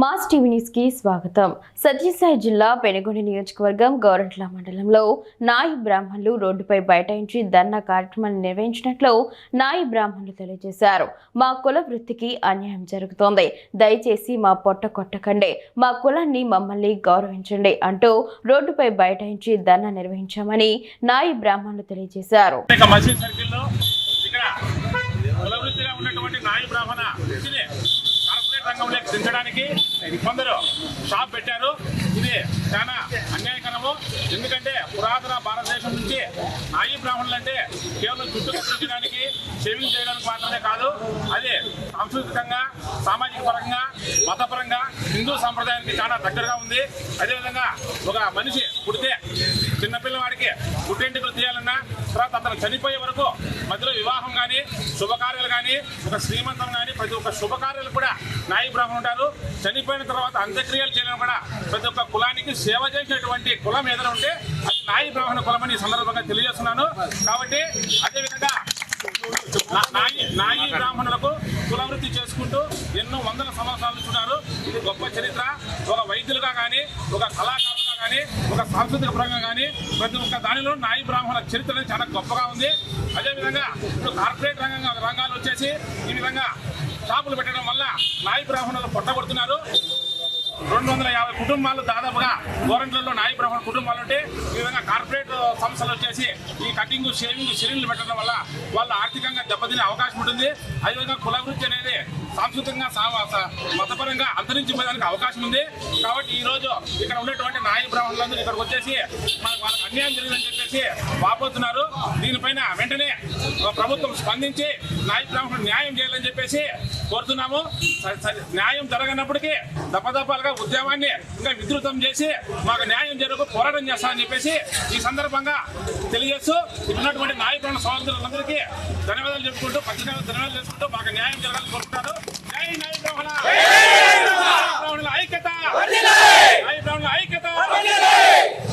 Mass TV న్యూస్కి స్వాగతం. సత్యసాయి జిల్లా పెనుగొండ నియోజకవర్గం గౌరంట్ల మండలంలో నాయి బ్రాహ్మణులు రోడ్డుపై బైఠాయించి ధర్నా కార్యక్రమాన్ని నిర్వహించినట్లు నాయి బ్రాహ్మణులు తెలియజేశారు. మా కుల వృత్తికి అన్యాయం జరుగుతోంది. దయచేసి మా పొట్ట కొట్టకండి. మా కులాన్ని మమ్మల్ని గౌరవించండి అంటూ రోడ్డుపై బైఠాయించి ధర్నా నిర్వహించామని నాయి బ్రాహ్మణులు తెలియజేశారు. ఉన్నటువంటి నాయి బ్రాహ్మణ దించడానికి కొందరు షాప్ పెట్టారు. ఇది చాలా అన్యాయకరము. ఎందుకంటే పురాతన భారతదేశం నుంచి నాయి బ్రాహ్మణులు అంటే కేవలం జుట్టు కత్తిరించడానికి షేవింగ్ చేయడానికి మాత్రమే కాదు అది సాంస్కృతికంగా సామాజిక పరంగా మతపరంగా హిందూ సంప్రదాయానికి చాలా దగ్గరగా ఉంది. అదేవిధంగా ఒక మనిషి పుడితే చిన్నపిల్లవాడికి పుట్టెంటుకలు తీయాలన్నా తర్వాత అతను చనిపోయే వరకు మధ్యలో వివాహం కానీ శుభకార్యాలు కానీ ఒక శ్రీమంతం కానీ ప్రతి ఒక్క శుభకార్యాలు కూడా నాయి బ్రాహ్మణులు ఉంటారు. చనిపోయిన తర్వాత అంత్యక్రియలు చేయడం కూడా ప్రతి ఒక్క కులానికి సేవ చేసేటువంటి కులం ఏదైనా ఉంటే అది నాయి బ్రాహ్మణ కులం అని సందర్భంగా తెలియజేస్తున్నాను. కాబట్టి అదేవిధంగా నాయి నాయి బ్రాహ్మణులకు కులవృత్తి చేసుకుంటూ ఎన్నో వందల సంవత్సరాలు చూడారు ఇది గొప్ప చరిత్ర. ఒక వైద్యులుగా కానీ ఒక కళాకారులుగా కానీ ఒక సాంస్కృతిక పరంగా కానీ ప్రతి ఒక్క దానిలో నాయి బ్రాహ్మణుల చరిత్ర చాలా గొప్పగా ఉంది. అదేవిధంగా ఇప్పుడు కార్పొరేట్ రంగంగా రంగాలు వచ్చేసి ఈ విధంగా షాపులు పెట్టడం వల్ల నాయి బ్రాహ్మణులు పొట్టగొడుతున్నారు. రెండు వందల యాభై కుటుంబాలు దాదాపుగా గోరంట్లలో నాయి బ్రాహ్మణ కుటుంబాలు ఉంటే ఈ విధంగా కార్పొరేట్ సంస్థలు వచ్చేసి ఈ కటింగ్ షేవింగ్ సిలిండర్లు పెట్టడం వల్ల వాళ్ళు ఆర్థికంగా దెబ్బతినే అవకాశం ఉంటుంది. అదేవిధంగా కులవృత్తి అనేది సాంస్కృతికంగా మతపరంగా అంతరించిపోయేదానికి అవకాశం ఉంది. కాబట్టి ఈ రోజు ఇక్కడ ఉన్నటువంటి నాయి బ్రాహ్మణులందరూ ఇక్కడికి వచ్చేసి మనకు వాళ్ళకి అన్యాయం జరిగిందని చెప్పేసి వాపోతున్నారు. దీనిపైన వెంటనే ప్రభుత్వం స్పందించి నాయి న్యాయం చేయాలని చెప్పేసి కోరుతున్నాము. న్యాయం జరగనప్పటికీ దపదపాలుగా ఉద్యమాన్ని ఇంకా విస్తృతం చేసి మాకు న్యాయం జరుగు పోరాటం చేస్తామని చెప్పేసి ఈ సందర్భంగా తెలియజేస్తూ ఉన్నటువంటి నాయకుల సోదరులందరికీ ధన్యవాదాలు చెప్పుకుంటూ పచ్చి ధన్యవాదాలు చేసుకుంటూ మాకు న్యాయం జరగాలని కోరుకుంటారు జై నాయ